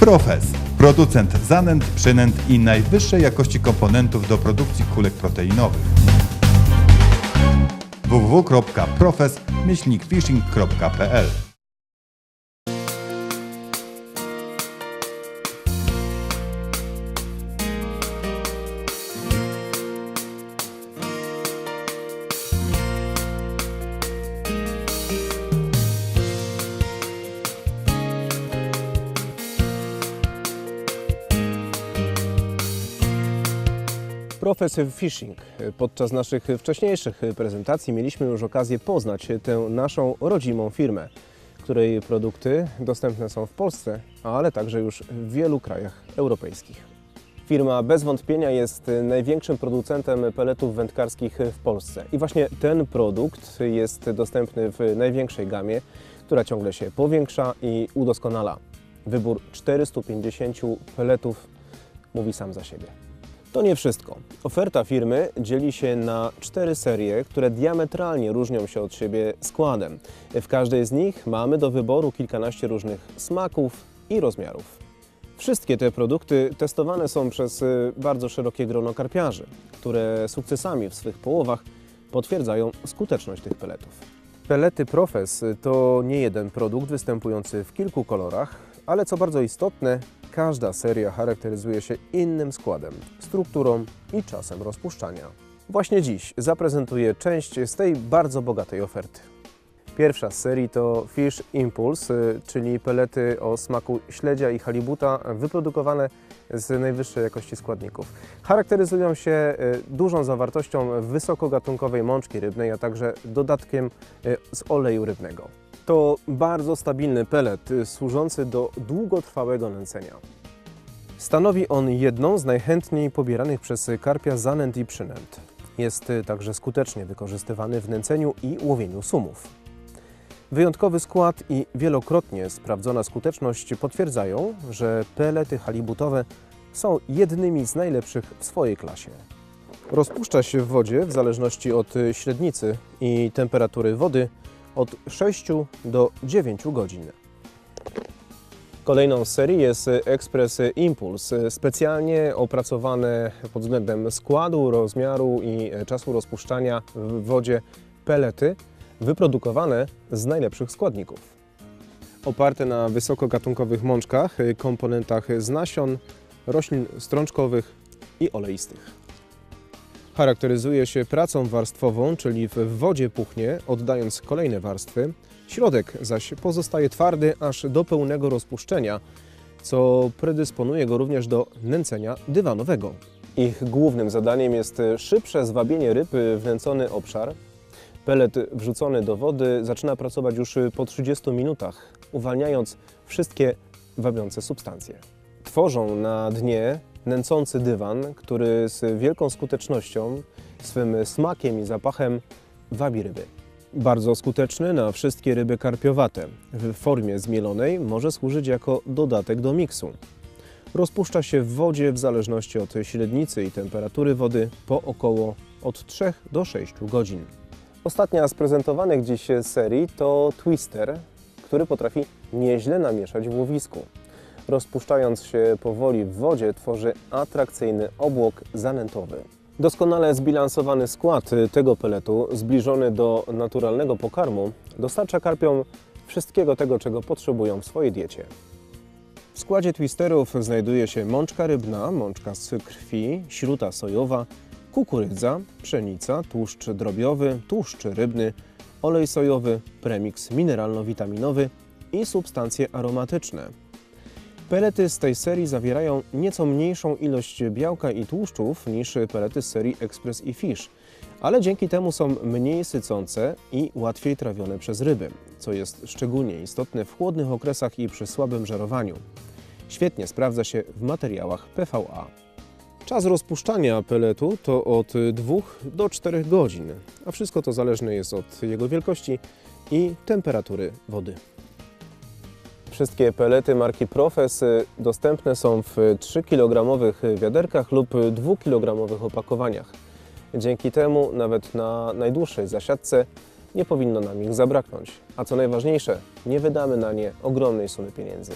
Profes, producent zanęt, przynęt i najwyższej jakości komponentów do produkcji kulek proteinowych. www.profes-fishing.pl Professor Fishing. Podczas naszych wcześniejszych prezentacji mieliśmy już okazję poznać tę naszą rodzimą firmę, której produkty dostępne są w Polsce, ale także już w wielu krajach europejskich. Firma bez wątpienia jest największym producentem peletów wędkarskich w Polsce. I właśnie ten produkt jest dostępny w największej gamie, która ciągle się powiększa i udoskonala. Wybór 450 peletów mówi sam za siebie. To nie wszystko. Oferta firmy dzieli się na cztery serie, które diametralnie różnią się od siebie składem. W każdej z nich mamy do wyboru kilkanaście różnych smaków i rozmiarów. Wszystkie te produkty testowane są przez y, bardzo szerokie grono karpiarzy, które sukcesami w swych połowach potwierdzają skuteczność tych peletów. Pelety Profes to nie jeden produkt występujący w kilku kolorach, ale co bardzo istotne, każda seria charakteryzuje się innym składem, strukturą i czasem rozpuszczania. Właśnie dziś zaprezentuję część z tej bardzo bogatej oferty. Pierwsza z serii to Fish Impulse, czyli pelety o smaku śledzia i halibuta wyprodukowane z najwyższej jakości składników. Charakteryzują się y, dużą zawartością wysokogatunkowej mączki rybnej, a także dodatkiem y, z oleju rybnego. To bardzo stabilny pelet y, służący do długotrwałego nęcenia. Stanowi on jedną z najchętniej pobieranych przez karpia zanęt i przynęt. Jest y, także skutecznie wykorzystywany w nęceniu i łowieniu sumów. Wyjątkowy skład i wielokrotnie sprawdzona skuteczność potwierdzają, że pelety halibutowe są jednymi z najlepszych w swojej klasie. Rozpuszcza się w wodzie w zależności od y, średnicy i temperatury wody od 6 do 9 godzin. Kolejną z serii jest Express Impulse, specjalnie opracowane pod względem składu, rozmiaru i czasu rozpuszczania w wodzie pelety, wyprodukowane z najlepszych składników. Oparte na wysokogatunkowych mączkach, komponentach z nasion, roślin strączkowych i oleistych. Charakteryzuje się pracą warstwową, czyli w wodzie puchnie, oddając kolejne warstwy. Środek zaś pozostaje twardy aż do pełnego rozpuszczenia, co predysponuje go również do nęcenia dywanowego. Ich głównym zadaniem jest szybsze zwabienie ryb w nęcony obszar. Pelet wrzucony do wody zaczyna pracować już po 30 minutach, uwalniając wszystkie wabiące substancje. Tworzą na dnie nęcący dywan, który z wielką skutecznością, swym smakiem i zapachem wabi ryby. Bardzo skuteczny na wszystkie ryby karpiowate. W formie zmielonej może służyć jako dodatek do miksu. Rozpuszcza się w wodzie w zależności od średnicy i temperatury wody po około od 3 do 6 godzin. Ostatnia z prezentowanych dziś serii to Twister, który potrafi nieźle namieszać w łowisku rozpuszczając się powoli w wodzie, tworzy atrakcyjny obłok zanętowy. Doskonale zbilansowany skład tego peletu, zbliżony do naturalnego pokarmu, dostarcza karpiom wszystkiego tego, czego potrzebują w swojej diecie. W składzie twisterów znajduje się mączka rybna, mączka z krwi, śruta sojowa, kukurydza, pszenica, tłuszcz drobiowy, tłuszcz rybny, olej sojowy, premiks mineralno-witaminowy i substancje aromatyczne. Pelety z tej serii zawierają nieco mniejszą ilość białka i tłuszczów niż pelety z serii Express i Fish, ale dzięki temu są mniej sycące i łatwiej trawione przez ryby, co jest szczególnie istotne w chłodnych okresach i przy słabym żarowaniu. Świetnie sprawdza się w materiałach PVA. Czas rozpuszczania peletu to od 2 do 4 godzin, a wszystko to zależne jest od jego wielkości i temperatury wody. Wszystkie pelety marki Profes y, dostępne są w 3 kg wiaderkach lub 2 kg opakowaniach. Dzięki temu nawet na najdłuższej zasiadce nie powinno nam ich zabraknąć. A co najważniejsze, nie wydamy na nie ogromnej sumy pieniędzy.